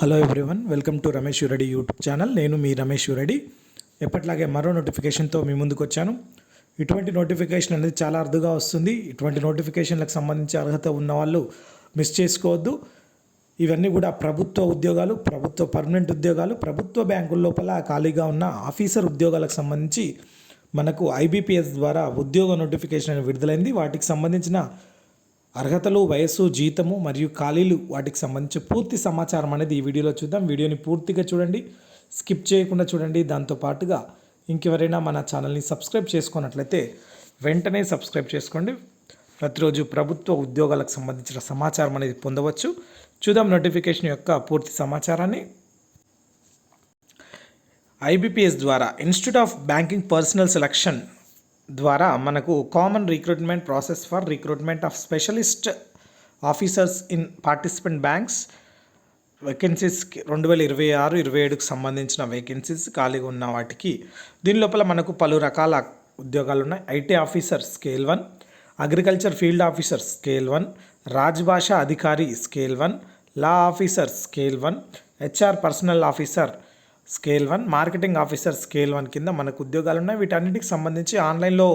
Hello everyone welcome to Ramesh Reddy YouTube channel నేను మీ రమేష్ రెడ్డి ఎప్పట్లాగే మరో నోటిఫికేషన్తో మీ ముందుకు వచ్చాను. ఇటువంటి నోటిఫికేషన్ అనేది చాలా అరుదుగా వస్తుంది. ఇటువంటి నోటిఫికేషన్లకు సంబంధించి అర్హత ఉన్న వాళ్ళు మిస్ చేసుకోవద్దు. ఇవన్నీ కూడా ప్రభుత్వ ఉద్యోగాలు ప్రభుత్వ పర్మనెంట్ ఉద్యోగాలు. ప్రభుత్వ బ్యాంకుల లోపల ఖాళీగా ఉన్న ఆఫీసర్ ఉద్యోగాలకు సంబంధించి మనకు ఐబీపీఎస్ ద్వారా ఉద్యోగ నోటిఫికేషన్ అనేది విడుదలైంది. వాటికి సంబంధించిన అర్హతలు వయస్సు జీతము మరియు ఖాళీలు వాటికి సంబంధించి పూర్తి సమాచారం అనేది ఈ వీడియోలో చూద్దాం. వీడియోని పూర్తిగా చూడండి. స్కిప్ చేయకుండా చూడండి. దాంతో పాటుగా ఇంకెవరైనా మన ఛానల్ని సబ్స్క్రైబ్ చేసుకున్నట్లయితే వెంటనే సబ్స్క్రైబ్ చేసుకోండి. ప్రతిరోజు ప్రభుత్వ ఉద్యోగాలకు సంబంధించిన సమాచారం అనేది పొందవచ్చు. చూద్దాం నోటిఫికేషన్ యొక్క పూర్తి సమాచారాన్ని. ఐబిపిఎస్ ద్వారా institute of banking personnel selection ద్వారా మనకు common recruitment process for recruitment of specialist officers in participant banks vacancies రెండు వేల ఇరవై ఆరు ఇరవై ఏడుకు సంబంధించిన వేకెన్సీస్ ఖాళీగా ఉన్న వాటికి. దీని లోపల మనకు పలు రకాల ఉద్యోగాలు ఉన్నాయి IT officer scale one agriculture field officer scale one రాజ్భాషా అధికారి scale one law officer scale one HR personnel officer scale one marketing officer scale one కింద మనకు ఉద్యోగాలు ఉన్నాయి. వీటన్నిటికి సంబంధించి ఆన్లైన్లో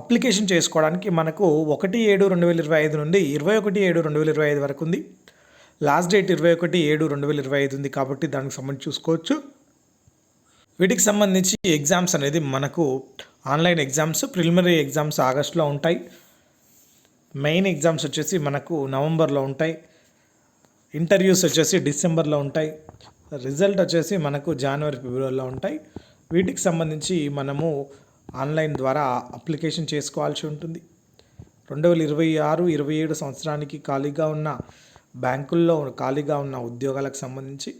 అప్లికేషన్ చేసుకోవడానికి మనకు ఒకటి ఏడు రెండు వేల ఇరవై ఐదు నుండి ఇరవై ఒకటి ఏడు రెండు వేల ఇరవై ఐదు వరకు ఉంది. లాస్ట్ డేట్ ఇరవై ఒకటి ఏడు రెండు వేల ఇరవై ఐదు ఉంది కాబట్టి దానికి సంబంధించి చూసుకోవచ్చు. వీటికి సంబంధించి ఎగ్జామ్స్ అనేది మనకు ఆన్లైన్ ఎగ్జామ్స్ ప్రిలిమినరీ ఎగ్జామ్స్ ఆగస్టులో ఉంటాయి. మెయిన్ ఎగ్జామ్స్ వచ్చేసి మనకు నవంబర్లో ఉంటాయి. ఇంటర్వ్యూస్ వచ్చేసి డిసెంబర్లో ఉంటాయి. రిజల్ట్ వచ్చేసి మనకు జనవరి ఫిబ్రవరిలో ఉంటాయి. వీటికి సంబంధించి మనము ఆన్లైన్ ద్వారా అప్లికేషన్ చేసుకోవాల్సి ఉంటుంది. రెండు వేల ఇరవై ఆరు ఇరవై ఏడు సంవత్సరానికి ఖాళీగా ఉన్న బ్యాంకుల్లో ఖాళీగా ఉన్న ఉద్యోగాలకు సంబంధించి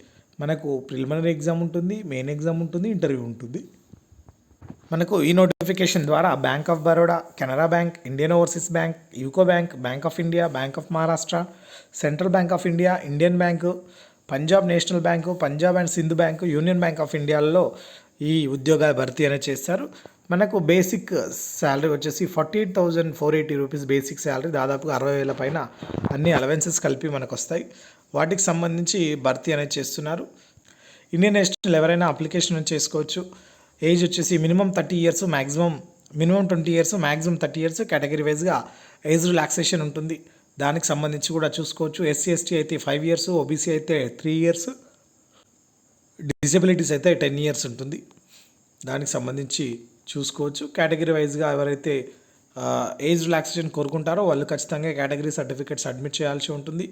మనకు ప్రిలిమినరీ ఎగ్జామ్ ఉంటుంది మెయిన్ ఎగ్జామ్ ఉంటుంది ఇంటర్వ్యూ ఉంటుంది. మనకు ఈ నోటిఫికేషన్ ద్వారా bank of Baroda Canara bank Indian overseas bank UCO bank bank of India bank of Maharashtra central bank of India Indian bank Punjab national bank Punjab and Sind bank union bank of ఇండియాలో ఈ ఉద్యోగాల భర్తీ అనేది చేస్తారు మనకు basic salary వచ్చేసి forty eight thousand four eighty rupees basic salary దాదాపుగా అరవై వేల పైన అన్ని అలవెన్సెస్ కలిపి మనకు వస్తాయి వాటికి సంబంధించి భర్తీ అనేది చేస్తున్నారు. ఇండియన్ నేషనల్ ఎవరైనా అప్లికేషన్ చేసుకోవచ్చు. ఏజ్ వచ్చేసి minimum thirty years maximum minimum twenty years maximum thirty years category వైజ్గా ఏజ్ రిలాక్సేషన్ ఉంటుంది. దానికి సంబంధించి కూడా చూసుకోవచ్చు. ఎస్సీ ఎస్టీ అయితే ఫైవ్ ఇయర్స్ ఓబీసీ అయితే త్రీ ఇయర్స్ డిసబిలిటీస్ అయితే టెన్ ఇయర్స్ ఉంటుంది. దానికి సంబంధించి చూసుకోవచ్చు. కేటగిరీ వైజ్గా ఎవరైతే ఏజ్ రిలాక్సేషన్ కోరుకుంటారో వాళ్ళు ఖచ్చితంగా కేటగిరీ సర్టిఫికేట్స్ అడ్మిట్ చేయాల్సి ఉంటుంది.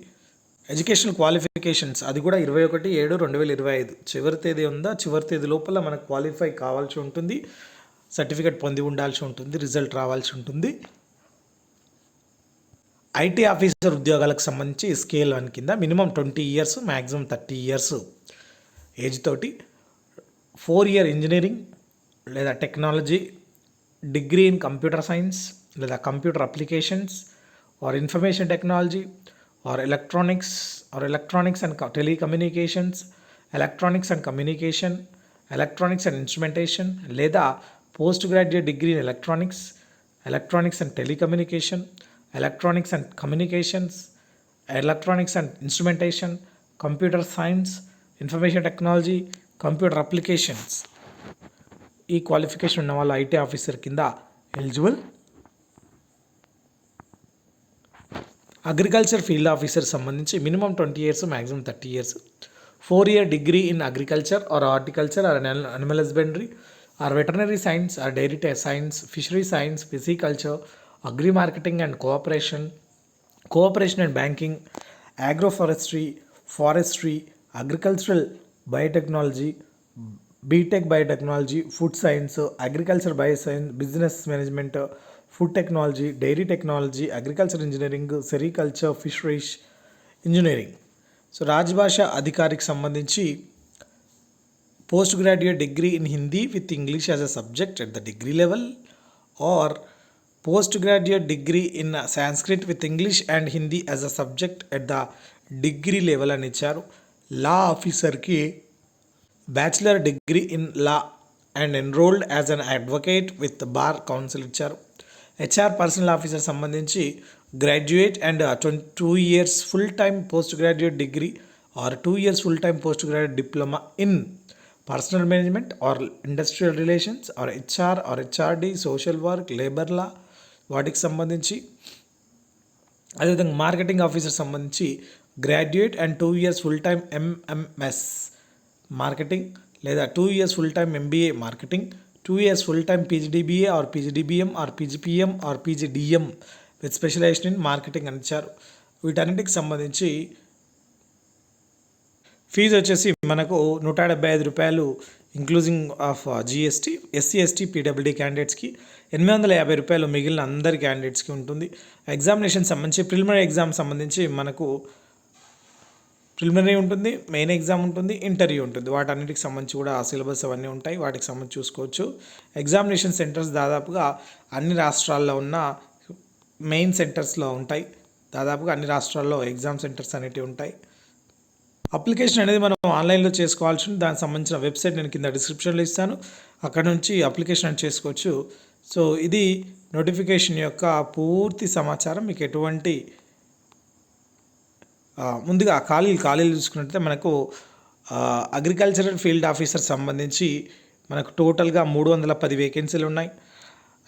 ఎడ్యుకేషన్ క్వాలిఫికేషన్స్ అది కూడా ఇరవై ఒకటి ఏడు రెండు వేల ఇరవై ఐదు. చివరి తేదీ ఉందా? చివరి తేదీ లోపల మనకు క్వాలిఫై కావాల్సి ఉంటుంది. సర్టిఫికేట్ పొంది ఉండాల్సి ఉంటుంది. రిజల్ట్ రావాల్సి ఉంటుంది. ఐటీ ఆఫీసర్ ఉద్యోగాలకు సంబంధించి స్కేల్ వన్ కింద minimum twenty years maximum thirty years age తోటి ఫోర్ ఇయర్ ఇంజనీరింగ్ లేదా technology degree in computer science లేదా computer applications or information technology or electronics or electronics and telecommunications electronics and communication electronics and instrumentation లేదా post graduate degree in electronics electronics and telecommunication electronics and communications electronics and instrumentation computer science information technology computer applications ఈ qualification ఉన్న వాళ్ళు IT officer కింద eligible agriculture field officer సంబంధించి minimum twenty years maximum thirty years four year degree in agriculture or horticulture or animal husbandry or veterinary science or dairy science fishery science pisciculture agri marketing and cooperation cooperation and banking agroforestry forestry agricultural biotechnology BTech biotechnology food science agriculture bioscience business management food technology dairy technology agriculture engineering sericulture fisheries engineering. So రాజభాష అధికారికి సంబంధించి post graduate degree in Hindi with English as a subject at the degree level or post graduate degree in Sanskrit with English and Hindi as a subject at the degree level అని ఇచ్చారు. Law ఆఫీసర్కి bachelor degree in law and enrolled as an advocate with bar council ఇచ్చారు. HR personnel officer సంబంధించి graduate and twenty two years full time post graduate degree or two years full time post graduate diploma in personnel management or industrial relations or HR or HRD social work labour law వాటికి సంబంధించి అదేవిధంగా marketing officer సంబంధించి graduate and two years full time MMS marketing లేదా two years full time MBA marketing two years full time PGDBA or PGDBM or PGPM or PGDM with specialisation in marketing అని వీటన్నిటికి సంబంధించి fee వచ్చేసి మనకు నూట డెబ్బై ఐదు రూపాయలు including of GST SC ST PWD క్యాండిడేట్స్కి ఎనిమిది వందల యాభై రూపాయలు మిగిలిన అందరి క్యాండిడేట్స్కి ఉంటుంది. ఎగ్జామినేషన్ సంబంధించి ప్రిలిమినరీ ఎగ్జామ్ సంబంధించి మనకు ప్రిలిమినరీ ఉంటుంది మెయిన్ ఎగ్జామ్ ఉంటుంది ఇంటర్వ్యూ ఉంటుంది. వాటన్నిటికి సంబంధించి కూడా సిలబస్ అవన్నీ ఉంటాయి. వాటికి సంబంధించి చూసుకోవచ్చు. ఎగ్జామినేషన్ సెంటర్స్ దాదాపుగా అన్ని రాష్ట్రాల్లో ఉన్న మెయిన్ సెంటర్స్లో ఉంటాయి. దాదాపుగా అన్ని రాష్ట్రాల్లో ఎగ్జామ్ సెంటర్స్ అనేటివి ఉంటాయి. అప్లికేషన్ అనేది మనం ఆన్లైన్లో చేసుకోవాల్సి దానికి సంబంధించిన వెబ్సైట్ నేను కింద డిస్క్రిప్షన్లో ఇస్తాను. అక్కడ నుంచి అప్లికేషన్ అని చేసుకోవచ్చు. సో ఇది నోటిఫికేషన్ యొక్క పూర్తి సమాచారం. మీకు ఎటువంటి ముందుగా ఖాళీలు ఖాళీలు చూసుకున్నట్లయితే మనకు అగ్రికల్చరల్ ఫీల్డ్ ఆఫీసర్ సంబంధించి మనకు టోటల్గా మూడు వందల పది వేకెన్సీలు ఉన్నాయి.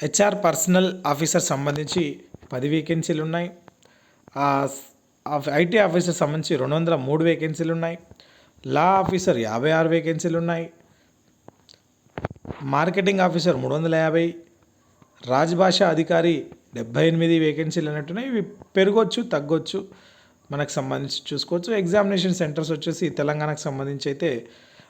హెచ్ఆర్ పర్సనల్ ఆఫీసర్ సంబంధించి పది వేకెన్సీలు ఉన్నాయి. ఐటీ ఆఫీసర్ సంబంధించి రెండు వందల మూడు వేకెన్సీలు ఉన్నాయి. లా ఆఫీసర్ యాభై ఆరు వేకెన్సీలు ఉన్నాయి. మార్కెటింగ్ ఆఫీసర్ మూడు వందల యాభై. రాజభాష అధికారి డెబ్బై ఎనిమిది వేకెన్సీలు అన్నట్టున్నాయి. ఇవి పెరగొచ్చు తగ్గొచ్చు. మనకు సంబంధించి చూసుకోవచ్చు. ఎగ్జామినేషన్ సెంటర్స్ వచ్చేసి తెలంగాణకు సంబంధించి అయితే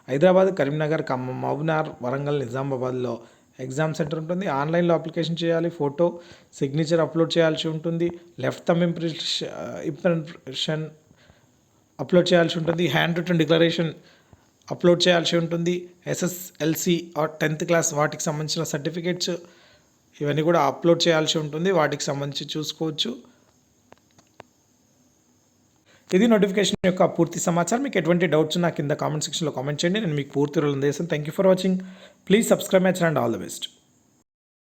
హైదరాబాద్ కరీంనగర్ ఖమ్మం మహబూబ్నగర్ వరంగల్ నిజామాబాద్లో ఎగ్జామ్ సెంటర్ ఉంటుంది. ఆన్లైన్లో అప్లికేషన్ చేయాలి. ఫోటో సిగ్నేచర్ అప్లోడ్ చేయాల్సి ఉంటుంది. Left thumb impression impression upload చేయాల్సి ఉంటుంది. హ్యాండ్ రిటర్న్ డిక్లరేషన్ అప్లోడ్ చేయాల్సి ఉంటుంది. ఎస్ఎస్ఎల్సి ఆర్ టెన్త్ క్లాస్ వాటికి సంబంధించిన సర్టిఫికేట్స్ ఇవన్నీ కూడా అప్లోడ్ చేయాల్సి ఉంటుంది. వాటికి సంబంధించి చూసుకోవచ్చు. ఇది నోటిఫికేషన్ యొక్క పూర్తి సమాచారం. మీకు ఎటువంటి డౌట్స్ నా కింద కామెంట్ సెక్షన్లో కామెంట్ చేయండి. నేను మీకు పూర్తి రోజు చేస్తాను thank you for watching please subscribe my channel all the best